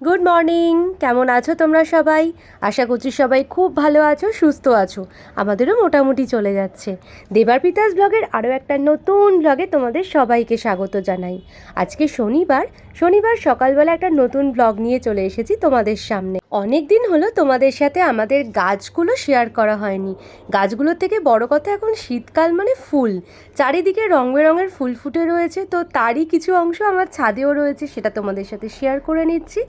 Good morning কেমন আছো তোমরা সবাই? আশা করছি সবাই খুব ভালো আছো, সুস্থ আছো। আমাদেরও মোটামুটি চলে যাচ্ছে। দেবার পিতাস ব্লগের আরও একটা নতুন ব্লগে তোমাদের সবাইকে স্বাগত জানাই। আজকে শনিবার শনিবার সকালবেলা একটা নতুন ব্লগ নিয়ে চলে এসেছি তোমাদের সামনে। অনেক দিন হলো তোমাদের সাথে আমাদের গাছগুলো শেয়ার করা হয়নি। গাছগুলো থেকে বড় কথা এখন শীতকাল মানে ফুল। চারিদিকে রং বেরঙের ফুল ফুটে রয়েছে, তো তারই কিছু অংশ আমার ছাদেও রয়েছে, সেটা তোমাদের সাথে শেয়ার করে নিচ্ছি।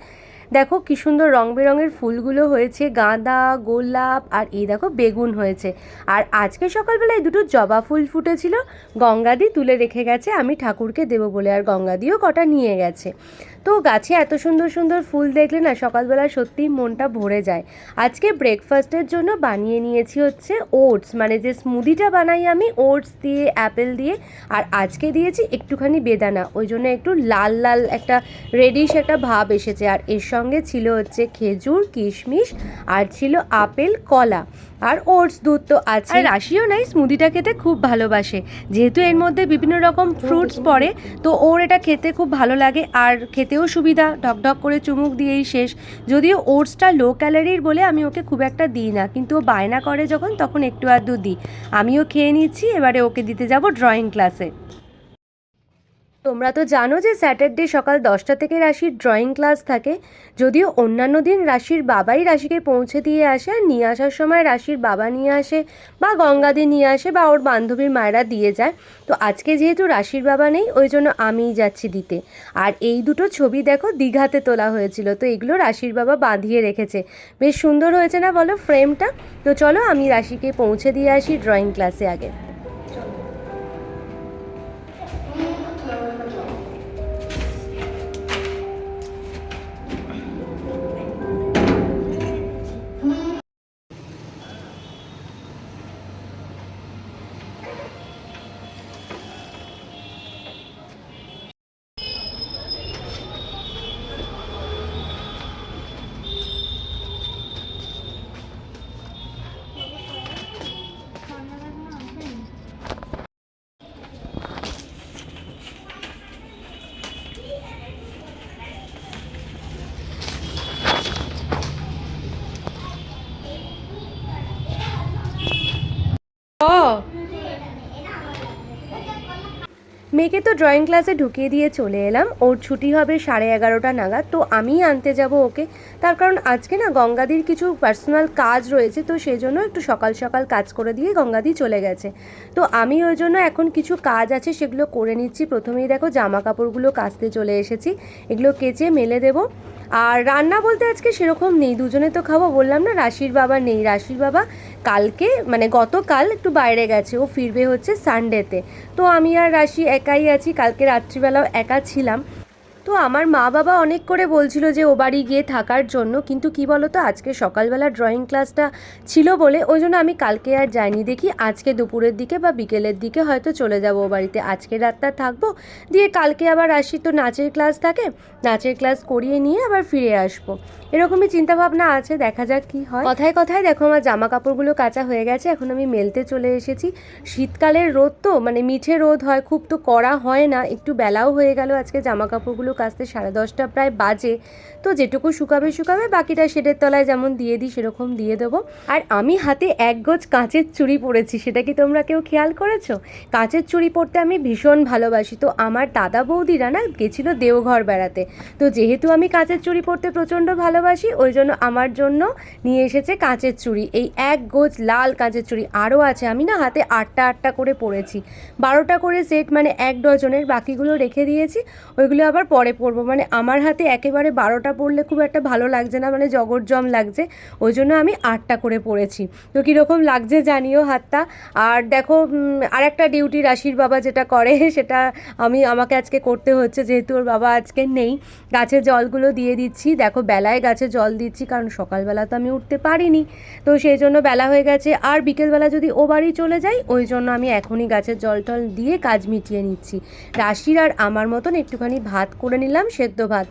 দেখো কি সুন্দর রং বেরঙের ফুলগুলো হয়েছে, গাঁদা, গোলাপ, আর এই দেখো বেগুন হয়েছে। আর আজকে সকালবেলায় দুটো জবা ফুল ফুটেছিল গঙ্গাদি তুলে রেখে গেছে, আমি ঠাকুরকে দেবো বলে, আর গঙ্গাদিও কটা নিয়ে গেছে। তো গাছে এত সুন্দর সুন্দর ফুল দেখলে না সকালবেলা সত্যিই মনটা ভরে যায়। আজকে ব্রেকফাস্টের জন্য বানিয়ে নিয়েছি হচ্ছে ওটস মানে যে স্মুদিটা বানাই আমি ওটস দিয়ে অ্যাপেল দিয়ে, আর আজকে দিয়েছি একটুখানি বেদানা। ওই জন্য একটু লাল লাল একটা রেডিশ একটা ভাব এসেছে। আর এর সঙ্গে ছিল হচ্ছে খেজুর, কিশমিশ, আর ছিল আপেল, কলা। আর ওটস দুধ তো আছে আর রাশিও নাই স্মুদিটা খেতে খুব ভালোবাসে। যেহেতু এর মধ্যে বিভিন্ন রকম ফ্রুটস পড়ে, তো ওর এটা খেতে খুব ভালো লাগে। আর খেতেও সুবিধা ঢকঢক করে চুমুক দিয়েই শেষ। যদিও ওটসটা লো ক্যালারির বলে আমি ওকে খুব একটা দিই না, কিন্তু ও বায়না করে যখন, তখন একটু আধটু দিই। আমিও খেয়ে নিচ্ছি, এবারে ওকে দিতে যাব ড্রয়িং ক্লাসে তোমরা তো জানো যে স্যাটারডে সকাল দশটা থেকে রাশির ড্রয়িং ক্লাস থাকে। যদিও অন্যান্য দিন রাশির বাবাই রাশিকে পৌঁছে দিয়ে আসে আর নিয়ে আসার সময় রাশির বাবা নিয়ে আসে বা গঙ্গাদি নিয়ে আসে বা ওর বান্ধবীর মায়েরা দিয়ে যায়। তো আজকে যেহেতু রাশির বাবা নেই, ওই জন্য আমিই যাচ্ছি দিতে। আর এই দুটো ছবি দেখো, দীঘাতে তোলা হয়েছিল। তো এগুলো রাশির বাবা বাঁধিয়ে রেখেছে। বেশ সুন্দর হয়েছে না বলো ফ্রেমটা তো চলো আমি রাশিকে পৌঁছে দিয়ে আসি ড্রয়িং ক্লাসে আগে। মেয়েকে তো ড্রয়িং ক্লাসে ঢুকিয়ে দিয়ে চলে এলাম। ওর ছুটি হবে সাড়ে এগারোটা নাগাদ, তো আমিই আনতে যাব ওকে। তার কারণ আজকে না গঙ্গাদির কিছু পার্সোনাল কাজ রয়েছে, তো সেই জন্য একটু সকাল সকাল কাজ করে দিয়ে গঙ্গাদি চলে গেছে। তো আমি ওই জন্য এখন কিছু কাজ আছে, সেগুলো করে নিচ্ছি। প্রথমেই দেখো জামা কাপড়গুলো কাচতে চলে এসেছি, এগুলো কেচে মেলে দেবো। আর রান্না বলতে আজকে সেরকম নেই, দুজনে তো খাব, বললাম না রাশির বাবা নেই। রাশির বাবা কালকে মানে গতকাল একটু বাইরে গেছে, ও ফিরবে হচ্ছে সানডেতে তো আমি আর রাশি একাই আছি কালকে রাত্রিবেলাও একা ছিলাম। তো আমার মা বাবা অনেক করে বলছিল যে ও বাড়ি গিয়ে থাকার জন্য, কিন্তু কি বলো তো আজকে সকালবেলা ড্রয়িং ক্লাসটা ছিল বলে, ওই জন্য আমি কালকে আর যাইনি। দেখি আজকে দুপুরের দিকে বা বিকেলের দিকে হয়তো চলে যাব ও বাড়িতে। আজকে রাতটা থাকব, দিয়ে কালকে আবার আসি তো নাচের ক্লাস থাকে, নাচের ক্লাস করিয়ে নিয়ে আবার ফিরে আসব। এরকমই চিন্তা ভাবনা আছে, দেখা যাক কি হয়। কথায় কথায় দেখো আমার জামা কাপড়গুলো কাঁচা হয়ে গেছে, এখন আমি মেলতে চলে এসেছি। শীতকালের রোদ তো মানে মিঠে রোদ হয়, খুব তো কড়া হয় না, একটু বেলাও হয়ে গেল আজকে জামা কাপড়গুলো কাচতে সাড়ে দশটা প্রায় বাজে। তো যেটুকু শুকাবে শুকাবে, বাকিটা শেডের তলায় যেমন দিয়ে দিই, সেরকম দিয়ে দেবো। আর আমি হাতে এক গোজ কাঁচের চুড়ি পরেছি, সেটা কি তোমরা কেউ খেয়াল করেছ? কাঁচের চুড়ি পরতে আমি ভীষণ ভালোবাসি। তো আমার দাদা বৌদিরা না গেছিল দেওঘর বেড়াতে। তো যেহেতু আমি কাঁচের চুড়ি পরতে প্রচণ্ড ভালোবাসি, ওই জন্য আমার জন্য নিয়ে এসেছে কাঁচের চুড়ি। এই এক গোজ লাল কাঁচের চুড়ি আরও আছে, আমি না হাতে আটটা আটটা করে পরেছি। বারোটা করে সেট মানে এক ডজনের বাকিগুলো রেখে দিয়েছি, ওইগুলো আবার পরে পরবো। মানে আমার হাতে একেবারে বারোটা পরলে খুব একটা ভালো লাগছে না মানে জগরজম লাগছে। ওই জন্য আমি আটটা করে পরেছি তো কীরকম লাগছে জানিও হাতটা। আর দেখো আর একটা ডিউটি রাশির বাবা যেটা করে, সেটা আমি, আমাকে আজকে করতে হচ্ছে, যেহেতু ওর বাবা আজকে নেই। গাছে জলগুলো দিয়ে দিচ্ছি। দেখো, বেলায় গাছে জল দিচ্ছি, কারণ সকালবেলা তো আমি উঠতে পারিনি। তো সেই জন্য বেলা হয়ে গেছে। আর বিকেলবেলা যদি ও বাড়ি চলে যাই, ওই জন্য আমি এখনই গাছের জল টল দিয়ে কাজ মিটিয়ে নিচ্ছি। রাশির আর আমার মতন একটুখানি ভাত করে নিলাম সেদ্ধ ভাত।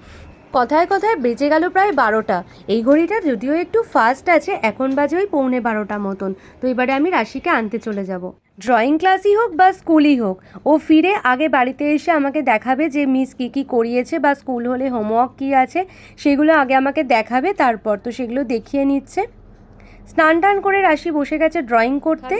কথায় কথায় বেজে গেল প্রায় বারোটা। এই ঘড়িটা যদিও একটু ফাস্ট আছে, এখন বাজে ওই পৌনে বারোটা মতন। তো এবারে আমি রাশিকে আনতে চলে যাব। ড্রয়িং ক্লাসই হোক বা স্কুলই হোক, ও ফিরে আগে বাড়িতে এসে আমাকে দেখাবে যে মিস কী কী করিয়েছে বা স্কুল হলে হোমওয়ার্ক কী আছে, সেগুলো আগে আমাকে দেখাবে তারপর তো সেগুলো দেখিয়ে নিচ্ছে। স্নান টান করে রাশি বসে গেছে ড্রয়িং করতে।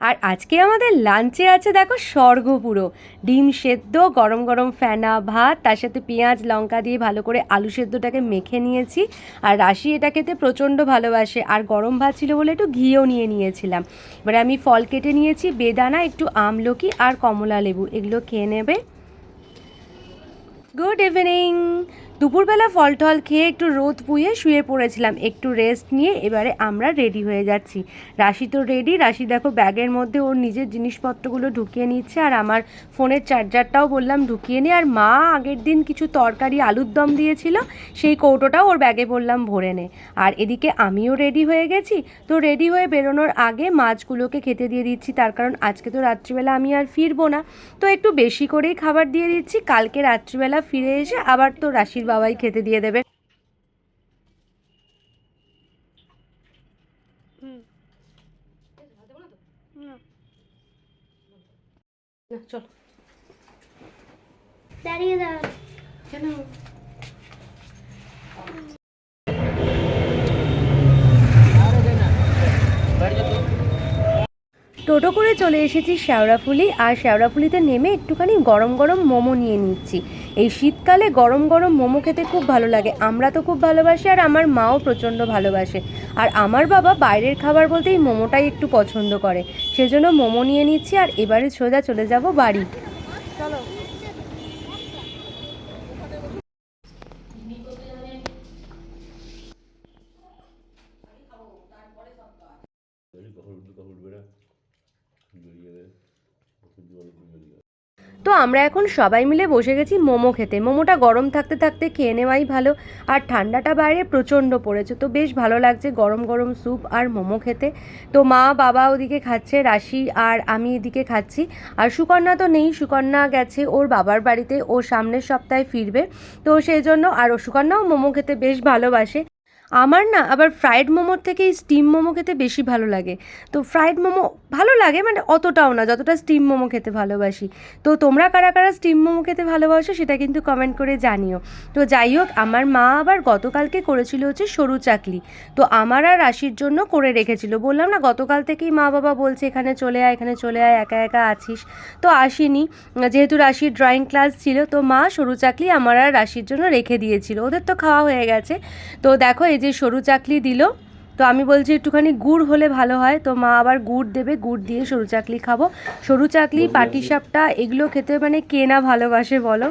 আর আজকে আমাদের লাঞ্চে আছে দেখো স্বর্গ পুরো। ডিম সেদ্ধ, গরম গরম ফেনা, ভাত, তার সাথে পেঁয়াজ, লঙ্কা দিয়ে ভালো করে আলু সেদ্ধটাকে মেখে নিয়েছি। আর রাশি এটা খেতে প্রচণ্ড ভালোবাসে। আর গরম ভাত ছিল বলে একটু ঘিও নিয়ে নিয়েছিলাম। এবারে আমি ফল কেটে নিয়েছি, বেদানা, একটু আমলকি আর কমলা লেবু এগুলো খেয়ে নেবে। গুড ইভিনিং দুপুরবেলা ফল টল খেয়ে একটু রোদ পুয়ে শুয়ে পড়েছিলাম। একটু রেস্ট নিয়ে এবারে আমরা রেডি হয়ে যাচ্ছি। রাশি তো রেডি রাশি দেখো ব্যাগের মধ্যে ওর নিজের জিনিসপত্রগুলো ঢুকিয়ে নিচ্ছে আর আমার ফোনের চার্জারটাও বললাম ঢুকিয়ে নে। আর মা আগের দিন কিছু তরকারি, আলুর দম দিয়েছিল, সেই কৌটোটাও ওর ব্যাগে বললাম ভরে নে। আর এদিকে আমিও রেডি হয়ে গেছি। তো রেডি হয়ে বেরোনোর আগে মাছগুলোকে খেতে দিয়ে দিচ্ছি। তার কারণ আজকে তো রাত্রিবেলা আমি আর ফিরবো না। তো একটু বেশি করেই খাবার দিয়ে দিচ্ছি। কালকে রাত্রিবেলা ফিরে এসে আবার তো রাশির বাবাই খেতে দিয়ে দেবে। চল দাঁড়িয়ে দাও কেন টোটো করে চলে এসেছি শ্যাওড়াফুলি। আর শ্যাওড়াফুলিতে নেমে একটুখানি গরম গরম মোমো নিয়ে নিচ্ছি। এই শীতকালে গরম গরম মোমো খেতে খুব ভালো লাগে। আমরা তো খুব ভালোবাসি আর আমার মাও প্রচণ্ড ভালোবাসে। আর আমার বাবা বাইরের খাবার বলতে এই মোমোটাই একটু পছন্দ করে। সেজন্য মোমো নিয়ে নিচ্ছি আর এবারে সোজা চলে যাব বাড়ি। তো আমরা এখন সবাই মিলে বসে গেছি মোমো খেতে। মোমোটা গরম থাকতে থাকতে খেয়ে নেওয়াই ভালো। আর ঠান্ডাটা বাইরে প্রচণ্ড পড়েছে, তো বেশ ভালো লাগছে গরম গরম স্যুপ আর মোমো খেতে। তো মা, বাবা ওদিকে খাচ্ছে, রাশি আর আমি এদিকে খাচ্ছি। আর সুকন্যা তো নেই, সুকন্যা গেছে ওর বাবার বাড়িতে, ও সামনের সপ্তাহে ফিরবে। তো সেই জন্য, আর সুকন্যাও মোমো খেতে বেশ ভালোবাসে। আমার না আবার ফ্রায়েড মোমোর থেকে স্টিম মোমো খেতে বেশি ভালো লাগে। তো ফ্রায়েড মোমো ভালো লাগে মানে অতটাও না, যতটা স্টিম মোমো খেতে ভালোবাসি। তো তোমরা কারা কারা স্টিম মোমো খেতে ভালোবাসো সেটা কিন্তু কমেন্ট করে জানিও। তো যাই হোক, আমার মা আবার গতকালকে করেছিল হচ্ছে সরু চাকলি। তো আমার আর রাশির জন্য করে রেখেছিল। বললাম না, গতকাল থেকেই মা বাবা বলছে, এখানে চলে আয়, এখানে চলে আয়, একা একা আছিস। তো আসিনি, যেহেতু রাশির ড্রয়িং ক্লাস ছিল, তো মা সরু চাকলি আমার আর রাশির জন্য রেখে দিয়েছিল। ওদের তো খাওয়া হয়ে গেছে। তো দেখো এই যে সরু চাকলি দিল তো আমি বলছি একটুখানি গুড় হলে ভালো হয়। তো মা আবার গুড় দেবে গুড় দিয়ে সরু চাকলি খাব। সরু চাকলি পাটিসাপটা এগুলো খেতে মানে কে না ভালোবাসে বলো?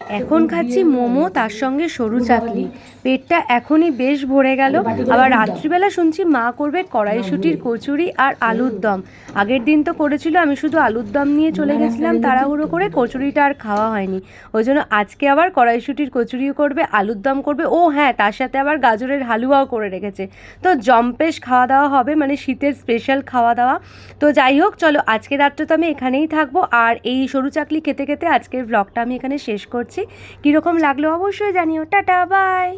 এখন খাচ্ছি মোমো, তার সঙ্গে সরু চাকলি পেটটা এখনই বেশ ভরে গেল। আবার রাত্রিবেলা শুনছি মা করবে কড়াইশুটির কচুরি আর আলুর দম। আগের দিন তো করেছিল, আমি শুধু আলুর দম নিয়ে চলে গেছিলাম, তাড়াহুড়ো করে কচুরিটা আর খাওয়া হয়নি। ওই জন্য আজকে আবার কড়াইশুটির কচুরিও করবে, আলুর দম করবে। ও হ্যাঁ তার সাথে আবার গাজরের হালুয়াও করে রেখেছে। তো জম্পেশ খাওয়া দাওয়া হবে মানে শীতের স্পেশাল খাওয়া দাওয়া তো যাই হোক, চলো আজকে রাত্রে তো আমি এখানেই থাকব। আর এই সরু চাকলি খেতে খেতে আজকের ব্লগটা আমি এখানে শেষ করছি কীরকম লাগল অবশ্যই জানিও। Tata bye.